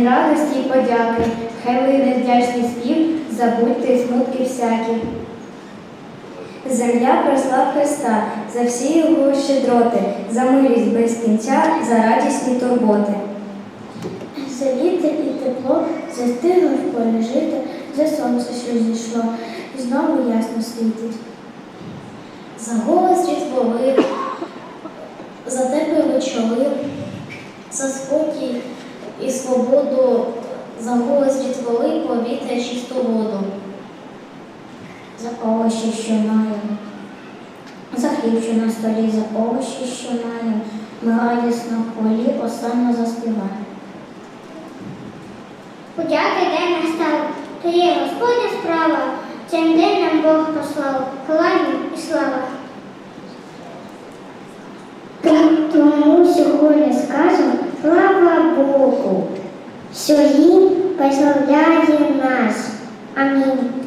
день радості й подяки, хай лине вдячний спів, забудьте й смутки всякі. Земля просла Христа за всі його щедроти, за милість без кінця, за радісні турботи. За вітер і тепло, за стигло в полі жити, за сонце, що зійшло, і знову ясно світить. За голос дітволи, за теплий вечори, за спокій і свободу, за голос дітволи, повітря чисту воду. За овочі, що маємо, за хліб, що на столі, за овочі, що маємо, ми радісно в полі останньо заспіваємо. Подяки день настав, то є Господня справа, цим день нам Бог послав, йому і слава. Тому сьогодні Богу, що їм прославляє нас. Амінь.